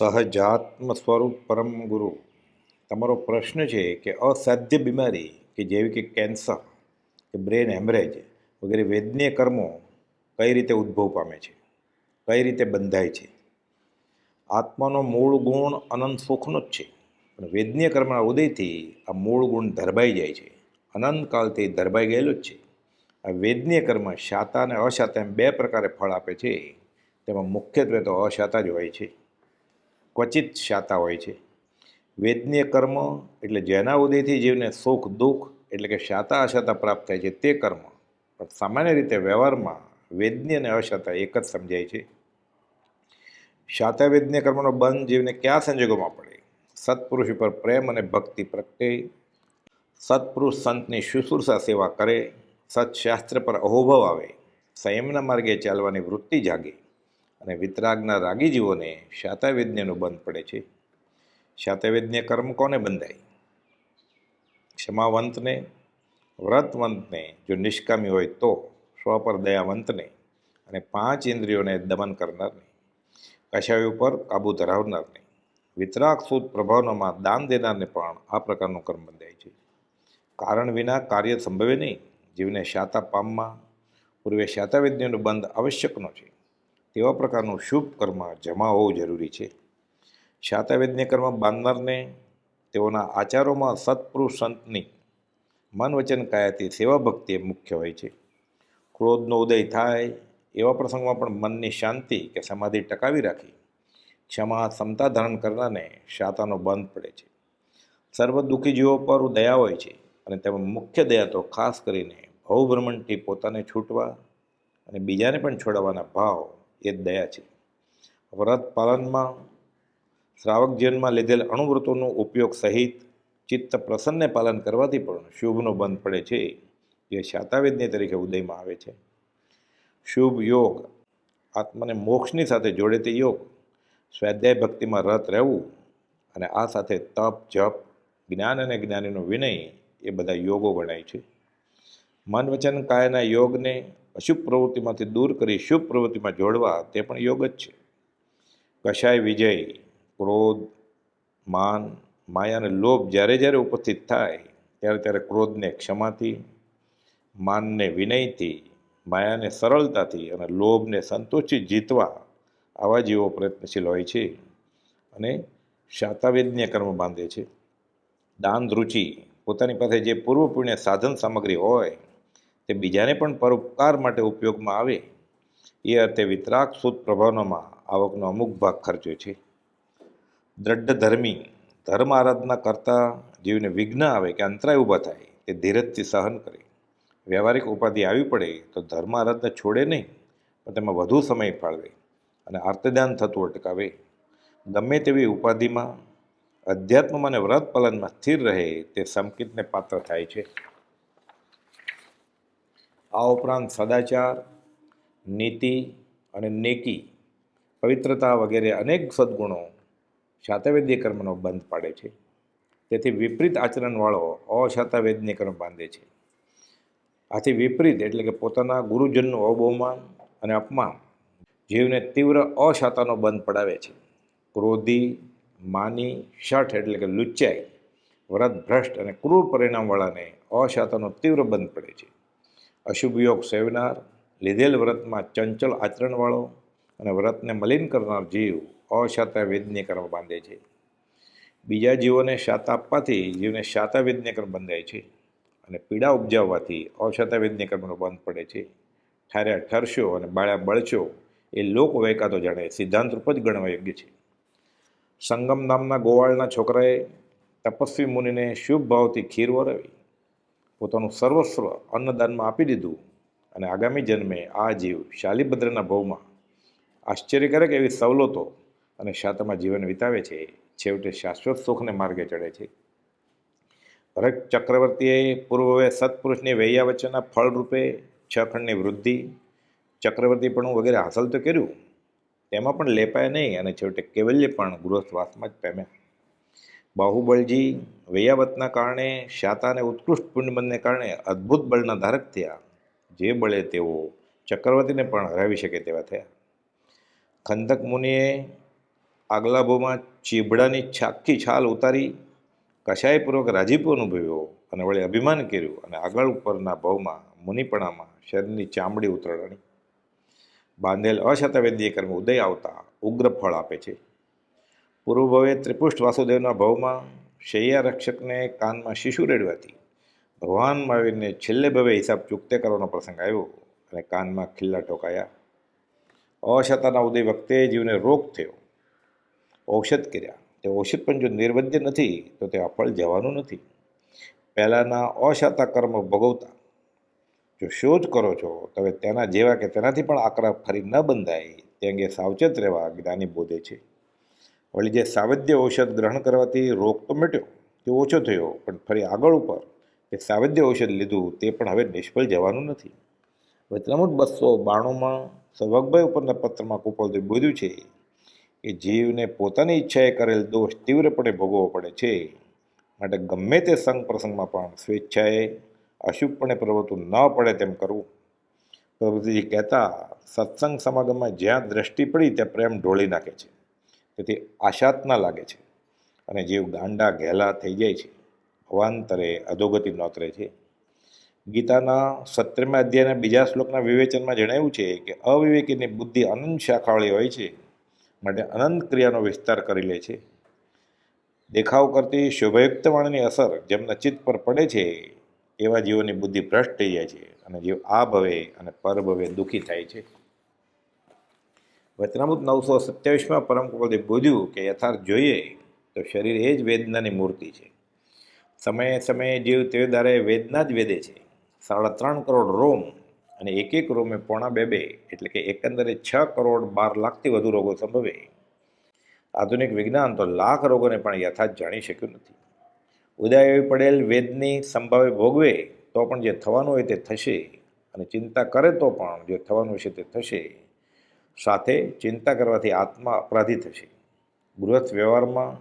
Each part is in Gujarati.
સહજાત્મ સ્વરૂપ પરમ ગુરુ. તમારો પ્રશ્ન છે કે અસાધ્ય બીમારી કે જેવી કે કેન્સર કે બ્રેન હેમરેજ વગેરે વેદનીય કર્મો કઈ રીતે ઉદ્ભવ પામે છે? કઈ રીતે બંધાય છે? આત્માનો મૂળ ગુણ અનંત સુખનો જ છે. પણ વેદનીય કર્મના ઉદયથી આ મૂળ ગુણ ધરબાઈ જાય છે. અનંતકાલથી ધરબાઈ ગયેલું જ છે. આ વેદનીય કર્મ શાતા અને અશાતા એમ બે પ્રકારે ફળ આપે છે. તેમાં મુખ્યત્વે તો અશાતા જ હોય છે. ક્વચિત શાતા હોય છે. વેદનીય કર્મ એટલે જેના ઉદયથી જીવને સુખ, દુઃખ એટલે કે શાતા અશાતા પ્રાપ્ત થાય છે તે કર્મ. પણ સામાન્ય રીતે વ્યવહારમાં વેદની અને અશાતા એક જ સમજાય છે. શાતા વેદનીય કર્મનો બંધ જીવને કયા સંજોગોમાં પડે? સત્પુરુષ ઉપર પ્રેમ અને ભક્તિ પ્રગટે. સત્પુરુષ સંતની શુશ્રૂષા સેવા કરે. સત્શાસ્ત્ર પર અહોભવ આવે. સંયમના માર્ગે ચાલવાની વૃત્તિ જાગે. અને વિતરાગના રાગી જીવોને શાતાવેદ્યનો બંધ પડે છે. શાતાવેદ્ય કર્મ કોને બંધાય? ક્ષમાવંતને, વ્રતવંતને, જો નિષ્કામી હોય તો સ્વ પર દયાવંતને અને પાંચ ઇન્દ્રિયોને દમન કરનારને, કશાય ઉપર કાબુ ધરાવનારને. વિતરાગ સુદ પ્રભાવનામાં દાન દેનારને પણ આ પ્રકારનું કર્મ બંધાય છે. કારણ વિના કાર્ય સંભવે નહીં. જીવને શાતા પામમાં પૂર્વે શાતાવેદ્યનો બંધ આવશ્યકનો છે. તેવા પ્રકારનું શુભ કર્મ જમા હોવું જરૂરી છે. શાતાવેદને કર્મ બાંધનારને તેઓના આચારોમાં સત્પુરુષ સંતની મન વચન કાયાથી સેવા ભક્તિ મુખ્ય હોય છે. ક્રોધનો ઉદય થાય એવા પ્રસંગમાં પણ મનની શાંતિ કે સમાધિ ટકાવી રાખી ક્ષમા, ક્ષમતા ધારણ કરનારને શાતાનો બંધ પડે છે. સર્વ દુઃખી જીવો પર દયા હોય છે અને તેમાં મુખ્ય દયા તો ખાસ કરીને ભવભ્રમણથી પોતાને છૂટવા અને બીજાને પણ છોડવાના ભાવ એ દયા છે. વ્રત પાલનમાં, શ્રાવક જીવનમાં લીધેલ અણુવ્રતોનો ઉપયોગ સહિત ચિત્ત પ્રસન્નને પાલન કરવાથી પણ શુભનો બંધ પડે છે, જે શાતાવેદની તરીકે ઉદયમાં આવે છે. શુભ યોગ, આત્માને મોક્ષની સાથે જોડે તે યોગ, સ્વાધ્યાય ભક્તિમાં રત રહેવું અને આ સાથે તપ, જપ, જ્ઞાન અને જ્ઞાનીનો વિનય એ બધા યોગો ગણાય છે. મન વચન કાયના યોગને અશુભ પ્રવૃત્તિમાંથી દૂર કરી શુભ પ્રવૃત્તિમાં જોડવા તે પણ યોગ જ છે. કશાય વિજય, ક્રોધ, માન, માયા અને લોભ જ્યારે જ્યારે ઉપસ્થિત થાય ત્યારે ત્યારે ક્રોધને ક્ષમાથી, માનને વિનયથી, માયાને સરળતાથી અને લોભને સંતોષથી જીતવા આવા જેવો પ્રયત્નશીલ હોય છે અને શાતાવેદન્ય કર્મ બાંધે છે. દાન રુચિ પોતાની પાસે જે પૂર્વ પુણ્ય સાધન સામગ્રી હોય તે બીજાને પણ પરોપકાર માટે ઉપયોગમાં આવે, એ અર્થે વિતરાગ સુદ પ્રભાવનામાં આવકનો અમુક ભાગ ખર્ચ્યો છે. દ્રઢ ધર્મી, ધર્મ આરાધના કરતા જીવને વિઘ્ન આવે કે અંતરાય ઊભા થાય, તે ધીરજથી સહન કરે. વ્યવહારિક ઉપાધિ આવી પડે તો ધર્મ આરાધના છોડે નહીં, પણ તેમાં વધુ સમય ફાળવે અને આર્તદાન થતું અટકાવે. ગમે તેવી ઉપાધિમાં અધ્યાત્મમાં અને વ્રત પાલનમાં સ્થિર રહે તે સંકિતને પાત્ર થાય છે. આ ઉપરાંત સદાચાર, નીતિ અને નેકી, પવિત્રતા વગેરે અનેક સદગુણો શાતાવેદ્ય કર્મનો બંધ પાડે છે. તેથી વિપરીત આચરણવાળો અશાતાવેદ્ય કર્મ બાંધે છે. આથી વિપરીત એટલે કે પોતાના ગુરુજનનું અવબહુમાન અને અપમાન જીવને તીવ્ર અશાતાનો બંધ પડાવે છે. ક્રોધી, માની, શઠ એટલે કે લુચ્ચાઈ વ્રત ભ્રષ્ટ અને ક્રૂર પરિણામવાળાને અશાતાનો તીવ્ર બંધ પડે છે. અશુભ યોગ સેવનાર, લીધેલ વ્રતમાં ચંચલ આચરણવાળો અને વ્રતને મલિન કરનાર જીવ અશાતા વેદન્ય કર્મ બાંધે છે. બીજા જીવોને શાતા આપવાથી જીવને શાતા વેદન્ય કર્મ બંધાય છે અને પીડા ઉપજાવવાથી અશાતા વેદન્ય કર્મનો બંધ પડે છે. ઠાર્યા ઠરશો અને બાળ્યા બળશો એ લોક વૈકાતો જાણે સિદ્ધાંત રૂપ જ ગણવા યોગ્ય છે. સંગમ નામના ગોવાળના છોકરાએ તપસ્વી મુનિને શુભ ભાવથી ખીર વરાવી પોતાનું સર્વસ્વ અન્નદાનમાં આપી દીધું અને આગામી જન્મે આ જીવ શાલિભદ્રના ભવમાં આશ્ચર્યકારક એવી સવલતો અને શાતામાં જીવન વિતાવે છે. છેવટે શાશ્વત સુખને માર્ગે ચડે છે. ભરત ચક્રવર્તીએ પૂર્વે સત્પુરુષની વચ્ચેના ફળરૂપે છ ખંડની વૃદ્ધિ ચક્રવર્તીપણું વગેરે હાંસલ તો કર્યું. તેમાં પણ લેપાય નહીં અને છેવટે કેવલ્ય પણ ગૃહસ્થવાસમાં જ પામ્યા. બાહુબળજી વૈયાવતના કારણે, શાતાને ઉત્કૃષ્ટ પુણ્યબંધને કારણે અદ્ભુત બળના ધારક થયા. જે બળે તેઓ ચક્રવર્તીને પણ હરાવી શકે તેવા થયા. ખંદક મુનિએ આગલા ભાવમાં ચીબડાની છાખી છાલ ઉતારી, કશાયપૂર્વક રાજીપો અનુભવ્યો અને વળી અભિમાન કર્યું અને આગળ ઉપરના ભાવમાં મુનિપણામાં શરીરની ચામડી ઉતરવાની બાંધેલ અશતવેદીય કર્મ ઉદય આવતા ઉગ્ર ફળ આપે છે. પૂર્વ ત્રિપુષ્ઠ વાસુદેવના ભાવમાં શૈયા રક્ષકને કાનમાં શિશુ રેડવાથી ભગવાન મહાવીરને છેલ્લે ભવે હિસાબ ચૂકતે કરવાનો પ્રસંગ આવ્યો અને કાનમાં ખિલ્લા ટોકાયા અશતાના ઉદય વખતે જીવને રોગ થયો. ઔષધ કર્યા. તે ઔષધ પણ જો નિર્વધ્ય નથી, તો તે અફળ જવાનું નથી. પહેલાંના અશાતા કર્મ ભોગવતા. જો શોધ કરો છો તો તેના જેવા કે તેનાથી પણ આકરા ફરી ન બંધાય, તે અંગે સાવચેત રહેવા જ્ઞાની બોધે છે. વળી જે સાવધ્ય ઔષધ ગ્રહણ કરવાથી રોગ તો મટ્યો, તે ઓછો થયો, પણ ફરી આગળ ઉપર તે સાવધ્ય ઔષધ લીધું, તે પણ હવે નિષ્ફળ જવાનું નથી. વચનામૃત બસો બાણુંમાં સૌભાગભાઈ ઉપરના પત્રમાં કુપોલથી બોલ્યું છે કે જીવને પોતાની ઈચ્છાએ કરેલ દોષ તીવ્રપણે ભોગવવો પડે છે. માટે ગમે તે સંગ પ્રસંગમાં પણ સ્વેચ્છાએ અશુભપણે પ્રવૃત્તું ન પડે તેમ કરવું. પ્રભુજી કહેતા, સત્સંગ સમાગમમાં જ્યાં દ્રષ્ટિ પડી ત્યાં પ્રેમ ઢોળી નાખે છે. તેથી આશાતના લાગે છે. અને જીવ ગાંડા ઘેલા થઈ જાય છે, અવાંતરે અધોગતિ નોતરે છે. ગીતાના સત્તરમા અધ્યાયના બીજા શ્લોકના વિવેચનમાં જણાવ્યું છે કે અવિવેકીની બુદ્ધિ અનંત શાખાવાળી હોય છે, માટે અનંત ક્રિયાનો વિસ્તાર કરી લે છે. દેખાવ કરતી શોભાયુક્ત વાણીની અસર જેમના ચિત્ત પર પડે છે, એવા જીવોની બુદ્ધિ ભ્રષ્ટ થઈ જાય છે અને જીવ આ ભવે અને પર ભવે દુઃખી થાય છે. વચનામૃત નવસો સત્યાવીસમાં પરમ બોધ્યું કે યથાર્થ જોઈએ તો શરીર એ જ વેદનાની મૂર્તિ છે. સમયે સમયે જીવ તે દારે વેદના જ વેદે છે. સાડા ત્રણ કરોડ રોમ અને એક એક રોમે પોણા બે બે એટલે કે એકંદરે છ કરોડ બાર લાખથી વધુ રોગો સંભવે. આધુનિક વિજ્ઞાન તો લાખ રોગોને પણ યથાર્થ જાણી શક્યું નથી. ઉદય પડેલ વેદની સંભાવે ભોગવે તો પણ જે થવાનું હોય તે થશે અને ચિંતા કરે તો પણ જે થવાનું છે તે થશે. સાથે ચિંતા કરવાથી આત્મા અપરાધી થશે. ગૃહસ્થ વ્યવહારમાં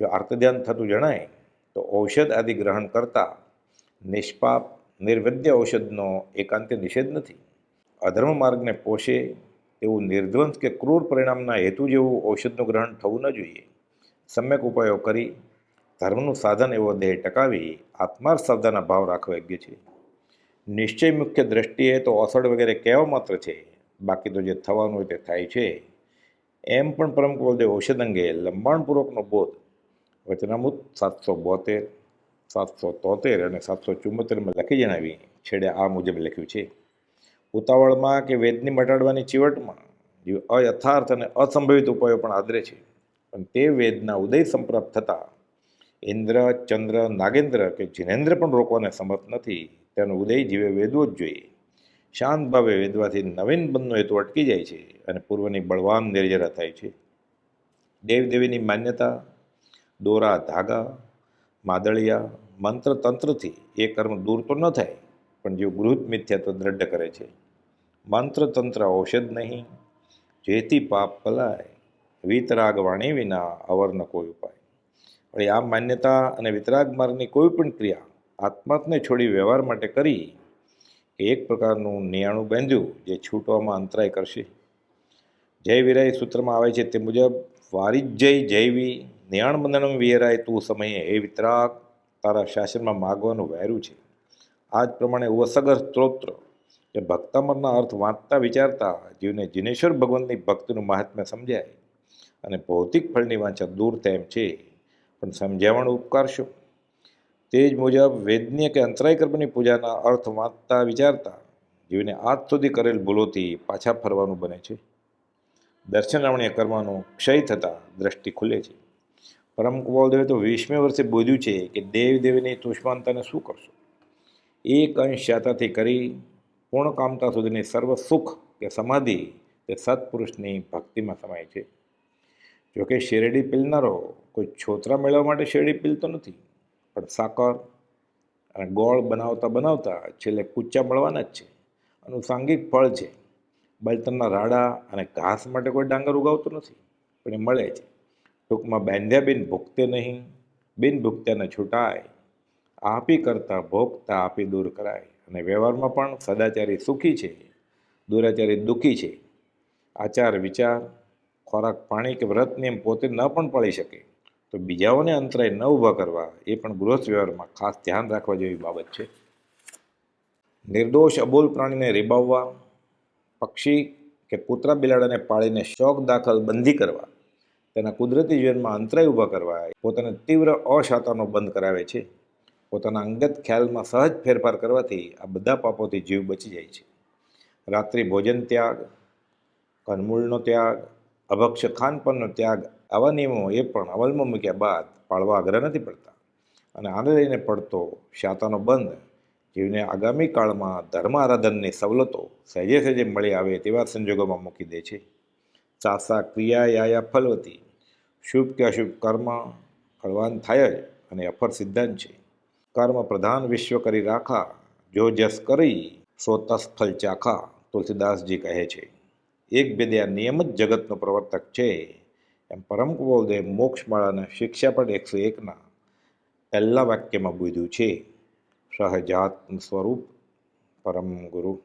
જો આર્તધ્યાન થતું જણાય, તો ઔષધ આદિ ગ્રહણ કરતાં નિષ્પાપ નિર્વેદ્ય ઔષધનો એકાંતે નિષેધ નથી. અધર્મ માર્ગને પોષે એવું નિર્ધ્વંસ કે ક્રૂર પરિણામના હેતુ જેવું ઔષધનું ગ્રહણ થવું ન જોઈએ. સમ્યક ઉપાયો કરી ધર્મનું સાધન એવો દેહ ટકાવી આત્માર શબ્દના ભાવ રાખવા યોગ્ય છે. નિશ્ચય મુખ્ય દ્રષ્ટિએ તો અસડ વગેરે કહેવા માત્ર છે. બાકી તો જે થવાનું હોય તે થાય છે. એમ પણ પરમ કુલદેવ ઔષધ અંગે લંબાણપૂર્વકનો બોધ વચનામૃત સાતસો બોતેર, સાતસો તોતેર અને સાતસો ચુમ્મોતેરમાં લખી જણાવી. છેડે આ મુજબ લખ્યું છે. ઉતાવળમાં કે વેદની મટાડવાની ચીવટમાં જે અયથાર્થ અને અસંભવિત ઉપાયો પણ આદરે છે. પણ તે વેદના ઉદય સંપ્રાપ્ત થતાં ઇન્દ્ર, ચંદ્ર, નાગેન્દ્ર કે જિનેન્દ્ર પણ રોકવાને સમર્થ નથી. તેનો ઉદય જીવે વેદવો જ જોઈએ. શાંત ભાવે વેદવાથી નવીન બંધનો હેતુ અટકી જાય છે અને પૂર્વની બળવાન નિર્જરા થાય છે. દેવદેવીની માન્યતા, દોરા ધાગા, માદળિયા મંત્ર તંત્રથી એ કર્મ દૂર તો ન થાય, પણ જેવું ગૃહિત મિથ્યાત્વ દ્રઢ કરે છે. મંત્ર તંત્ર ઔષધ નહીં, જેથી પાપ પલાય, વિતરાગ વાણી વિના અવર્ન કોઈ ઉપાય. વળી આ માન્યતા અને વિતરાગ માર્ગની કોઈ પણ ક્રિયા આત્માને છોડી વ્યવહાર માટે કરી એક પ્રકારનું નિયાણું બાંધ્યું જે છૂટવામાં અંતરાય કરશે. જય વિરાય સૂત્રમાં આવે છે તે મુજબ વારિજય જૈવી, નિયાણ બંધનમ વિયરાય તું સમયે હે વિતરાક તારા શાસનમાં માગવાનું વહેર્યું છે. આ જ પ્રમાણે વસગર સ્ત્રોત્ર, જે ભક્તામરના અર્થ વાંચતા વિચારતા જીવને જીનેશ્વર ભગવાનની ભક્તિનું મહાત્મ્ય સમજાય અને ભૌતિક ફળની વાંચા દૂર થાય એમ છે. પણ સમજાવવાનું ઉપકાર શું? તે જ મુજબ વેદનીય કે અંતરાય કર્મની પૂજાના અર્થ વાંચતા વિચારતા જીવને આજ સુધી કરેલ ભૂલોથી પાછા ફરવાનું બને છે. દર્શનાવણીય કર્મનો ક્ષય થતાં દ્રષ્ટિ ખુલે છે. પરમ કુપાલદેવે તો વીસમે વર્ષે બોધ્યું છે કે દેવદેવીની તુષ્માંતાને શું કરશો? એક અંશ જાતાથી કરી પૂર્ણ કામતા સુધીની સર્વ સુખ કે સમાધિ તે સત્પુરુષની ભક્તિમાં સમાય છે. જોકે શેરડી પીલનારો કોઈ છોતરા મેળવવા માટે શેરડી પીલતો નથી. પણ સાકર અને ગોળ બનાવતા બનાવતા છેલ્લે કૂચા મળવાના જ છે. અનુસાંગિક ફળ છે. બળતણના રાડા અને ઘાસ માટે કોઈ ડાંગર ઉગાવતો નથી, પણ એ મળે છે. ટૂંકમાં બાંધ્યા બિન ભૂખતે નહીં, બિન ભૂખત્યાને છૂટાય. આપી કરતાં ભોગતા આપી દૂર કરાય. અને વ્યવહારમાં પણ સદાચારી સુખી છે, દુરાચારી દુઃખી છે. આચાર વિચાર, ખોરાક પાણી કે વ્રત નિયમ પોતે ન પણ પડી શકે. તો બીજાઓને અંતરાય ન ઊભા કરવા એ પણ ગૃહસ્થ વ્યવહારમાં ખાસ ધ્યાન રાખવા જેવી બાબત છે. નિર્દોષ અબોલ પ્રાણીને રીબાવવા, પક્ષી કે કૂતરા બિલાડાને પાળીને શોખ દાખલ બંધી કરવા, તેના કુદરતી જીવનમાં અંતરાય ઊભા કરવા પોતાને તીવ્ર અશાતાનો બંધ કરાવે છે. પોતાના અંગત ખ્યાલમાં સહજ ફેરફાર કરવાથી આ બધા પાપોથી જીવ બચી જાય છે. રાત્રિ ભોજન ત્યાગ, કનમૂળનો ત્યાગ અભક્ષ્ય ખાનપાનનો ત્યાગ આવા નિયમો એ પણ અમલમાં મૂક્યા બાદ પાળવા આગ્રહ નથી પડતા. અને આને લઈને પડતો શાતાનો બંધ જીવને આગામી કાળમાં ધર્મ આરાધનની સવલતો સહેજે સહેજે મળી આવે તેવા સંજોગોમાં મૂકી દે છે. સાસા ક્રિયા ફલવતી શુભ કે અશુભ કર્મ ફળવાન થાય જ અને અફર સિદ્ધાંત છે. કર્મ પ્રધાન વિશ્વ કરી રાખા, જો જસ કરી, સો તસ ફલ ચાખા, તુલસીદાસજી કહે છે. એક ભેદે આ નિયમ જ જગતનો પ્રવર્તક છે. એમ પરમ કુબોલદેવ મોક્ષમાળાના શિક્ષાપદ એકસો એકના પહેલાં વાક્યમાં બુધ્યું છે. સહજાત્મ સ્વરૂપ પરમ ગુરુ.